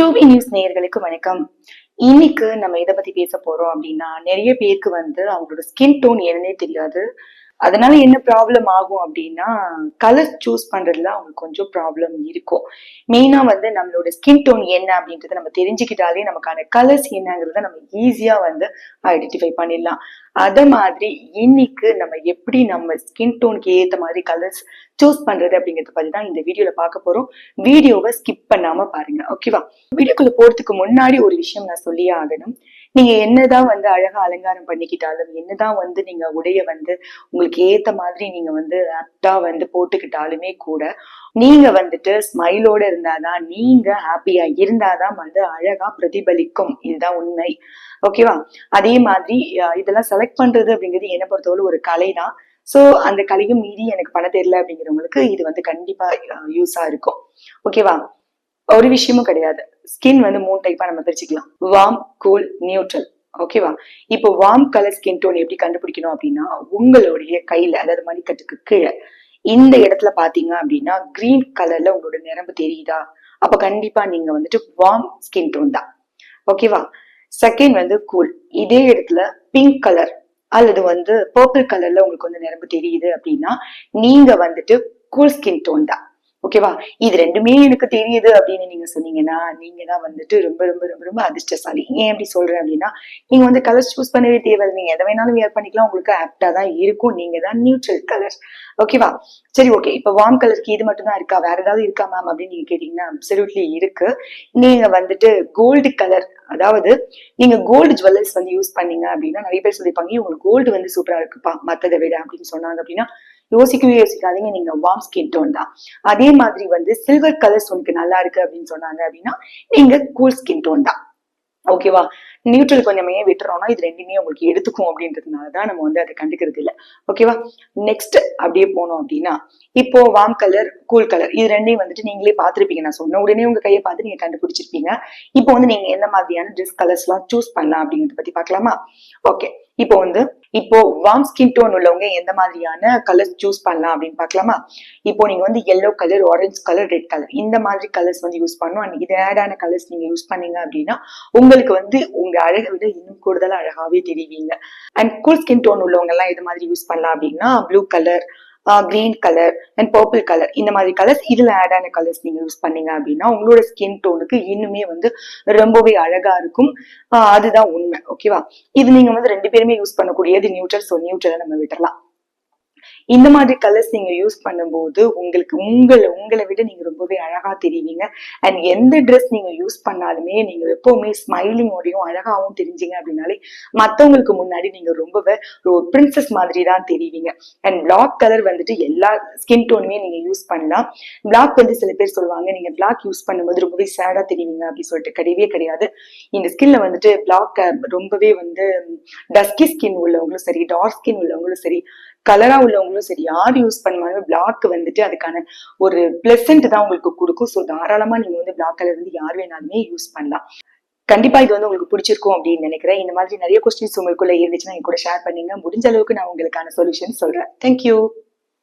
Dooby news நேயர்களுக்கு வணக்கம். இன்னைக்கு நம்ம எதை பத்தி பேச போறோம் அப்படின்னா நிறைய பேருக்கு வந்து அவங்களோட ஸ்கின் டோன் என்னன்னே தெரியாது. அதனால என்ன ப்ராப்ளம் ஆகும் அப்படின்னா கலர் சூஸ் பண்றதுல அவங்களுக்கு கொஞ்சம் ப்ராப்ளம் இருக்கும். மெயினா வந்து நம்மளோட ஸ்கின் டோன் என்ன அப்படின்றத நம்ம தெரிஞ்சுக்கிட்டாலே நமக்கான கலர்ஸ் என்னங்கிறத நம்ம ஈஸியா வந்து ஐடென்டிஃபை பண்ணிடலாம். அத மாதிரி இன்னைக்கு நம்ம எப்படி நம்ம ஸ்கின் டோனுக்கு ஏத்த மாதிரி கலர்ஸ் சூஸ் பண்றது அப்படிங்கறத பத்தி தான் இந்த வீடியோல பார்க்க போறோம். வீடியோவை ஸ்கிப் பண்ணாம பாருங்க ஓகேவா வீடியோக்குள்ள போறதுக்கு முன்னாடி ஒரு விஷயம் நான் சொல்லியே ஆகணும். நீங்க என்னதான் வந்து அழகா அலங்காரம் பண்ணிக்கிட்டாலும் என்னதான் வந்து நீங்க உடைய வந்து உங்களுக்கு ஏத்த மாதிரி நீங்க வந்து ஆப்டா வந்து போட்டுக்கிட்டாலுமே கூட நீங்க வந்துட்டு ஸ்மைலோட இருந்தாதான் நீங்க ஹாப்பியா இருந்தாதான் வந்து அழகா பிரதிபலிக்கும். இதுதான் உண்மை. ஓகேவா அதே மாதிரி இதெல்லாம் செலக்ட் பண்றது அப்படிங்கிறது என்ன பொறுத்தவரை ஒரு கலை தான் சோ அந்த கலையும் மீறி எனக்கு பண்ண தெரியல அப்படிங்கிறவங்களுக்கு இது வந்து கண்டிப்பா யூஸா இருக்கும். ஓகேவா ஒரு விஷயமும் கிடையாது. ஸ்கின் வந்து மூணு டைப்பா நம்ம பிரிச்சுக்கலாம். வார்ம் கூல் நியூட்ரல் ஓகேவா இப்போ வார்ம் கலர் ஸ்கின் டோன் எப்படி கண்டுபிடிக்கணும் அப்படின்னா உங்களுடைய கையில அதாவது மணிக்கட்டுக்கு கீழே இந்த இடத்துல பாத்தீங்க அப்படின்னா கிரீன் கலர்ல உங்களோட நிரம்பு தெரியுதா? அப்ப கண்டிப்பா நீங்க வந்துட்டு வார்ம் ஸ்கின் டோன் தான். ஓகேவா செகண்ட் வந்து கூல் இதே இடத்துல பிங்க் கலர் அல்லது வந்து பர்பிள் கலர்ல உங்களுக்கு வந்து நிரம்பு தெரியுது அப்படின்னா நீங்க வந்துட்டு கூல் ஸ்கின் டோன் தான். ஓகேவா இது ரெண்டுமே எனக்கு தெரியுது அப்படின்னு நீங்க சொன்னீங்கன்னா நீங்க தான் வந்துட்டு ரொம்ப ரொம்ப ரொம்ப ரொம்ப அதிர்ஷ்டசாலி. ஏன் அப்படி சொல்றேன் அப்படின்னா நீங்க வந்து கலர்ஸ் சூஸ் பண்ணவே தேவை நீங்க எதை வேணாலும் வியர் பண்ணிக்கலாம். உங்களுக்கு ஆப்டா தான் இருக்கும். நீங்க தான் நியூட்ரல் கலர் ஓகேவா சரி ஓகே இப்ப வார்ம் கலருக்கு இது மட்டும் தான் இருக்கா? வேற ஏதாவது இருக்கா மேம் அப்படின்னு நீங்க கேட்டீங்கன்னா அப்சல்யூட்லி இருக்கு. நீங்க வந்துட்டு கோல்டு கலர் அதாவது நீங்க கோல்டு ஜுவல்லர்ஸ் வந்து யூஸ் பண்ணீங்க அப்படின்னா நிறைய பேர் சொல்லியிருப்பாங்க உங்களுக்கு கோல்டு வந்து சூப்பரா இருக்குப்பா மத்ததை விட அப்படின்னு சொன்னாங்க அப்படின்னா யோசிக்கவே யோசிக்காதீங்க. நீங்க வார்ம் ஸ்கின் டோன் தான். அதே மாதிரி வந்து சில்வர் கலர்ஸ் உனக்கு நல்லா இருக்கு அப்படின்னு சொன்னாங்க அப்படின்னா நீங்க கூல் ஸ்கின் டோன் தான். ஓகேவா நியூட்ரல் கொஞ்சம் ஏன் விட்டுறோம்னா இது ரெண்டுமே உங்களுக்கு எடுத்துக்கும் அப்படின்றதுனால தான் நம்ம வந்து அதை கண்டுக்கிறது இல்லை. ஓகேவா நெக்ஸ்ட் அப்படியே போனோம் அப்படின்னா இப்போ வார்ம் கலர் கூல் கலர் இது ரெண்டையும் வந்துட்டு நீங்களே பார்த்துருப்பீங்க. நான் சொன்ன உடனே உங்க கையை பார்த்து நீங்க கண்டுபிடிச்சிருப்பீங்க. இப்போ வந்து நீங்க எந்த மாதிரியான ட்ரெஸ் கலர்ஸ் எல்லாம் சூஸ் பண்ணலாம் அப்படிங்கறத பத்தி பார்க்கலாமா? ஓகே இப்போ வந்து இப்போ வார்ம் ஸ்கின் டோன் உள்ளவங்க எந்த மாதிரியான கலர்ஸ் சூஸ் பண்ணலாம் அப்படின்னு பார்க்கலாமா? இப்போ நீங்க வந்து yellow colour orange colour red colour இந்த மாதிரி கலர்ஸ் வந்து யூஸ் பண்ணணும். அண்ட் இது ஆடான கலர்ஸ் நீங்க யூஸ் பண்ணீங்க அப்படின்னா உங்களுக்கு வந்து உங்க அழகை விட இன்னும் கூடுதலா அழகாவே தெரிவிங்க. அண்ட் கூல் ஸ்கின் டோன் உள்ளவங்க எல்லாம் எது மாதிரி யூஸ் பண்ணலாம் அப்படின்னா blue colour green colour and purple colour இந்த மாதிரி கலர்ஸ் இதுல ஆட் ஆன கலர்ஸ் நீங்க யூஸ் பண்ணீங்க அப்படின்னா உங்களோட ஸ்கின் டோனுக்கு இன்னுமே வந்து ரொம்பவே அழகா இருக்கும். அதுதான் உண்மை. ஓகேவா இது நீங்க வந்து ரெண்டு பேருமே யூஸ் பண்ணக்கூடியது நியூட்ரல் ஸோ நியூட்ரலை நம்ம விட்டுறலாம். இந்த மாதிரி கலர்ஸ் நீங்க யூஸ் பண்ணும்போது உங்களுக்கு உங்களை உங்களை விட நீங்க ரொம்பவே அழகா தெரிவிங்க. அண்ட் எந்த ட்ரெஸ் நீங்க யூஸ் பண்ணாலுமே நீங்க எப்பவுமே ஸ்மைலிங்கோடையும் அழகாவும் தெரிஞ்சீங்க அப்படின்னாலே மத்தவங்களுக்கு முன்னாடி நீங்க ரொம்பவே ஒரு பிரின்சஸ் மாதிரி தான் தெரிவிங்க. அண்ட் பிளாக் கலர் வந்துட்டு எல்லா ஸ்கின் டோனுமே நீங்க யூஸ் பண்ணலாம். பிளாக் வந்து சில பேர் சொல்லுவாங்க நீங்க பிளாக் யூஸ் பண்ணும்போது ரொம்பவே சேடா தெரிவிங்க அப்படின்னு சொல்லிட்டு கிடையவே கிடையாது. இந்த ஸ்கின்ல வந்துட்டு பிளாக் ரொம்பவே வந்து டஸ்கி ஸ்கின் உள்ளவங்களும் சரி டார்க் ஸ்கின் உள்ளவங்களும் சரி கலரா உள்ளவங்களும் சரி யார் யூஸ் பண்ணுவாங்க பிளாக் வந்துட்டு அதுக்கான ஒரு பிளசன்ட் தான் உங்களுக்கு கொடுக்கும். ஸோ தாராளமா நீங்க வந்து பிளாக் கலர் வந்து யார் வேணாலுமே யூஸ் பண்ணலாம். கண்டிப்பா இது வந்து உங்களுக்கு பிடிச்சிருக்கும் அப்படின்னு நினைக்கிறேன். இந்த மாதிரி நிறைய கொஸ்டின்ஸ் உங்களுக்குள்ள இருந்துச்சுன்னா என் கூட ஷேர் பண்ணீங்க. முடிஞ்ச அளவுக்கு நான் உங்களுக்கான சொல்யூஷன் சொல்றேன். தேங்க்யூ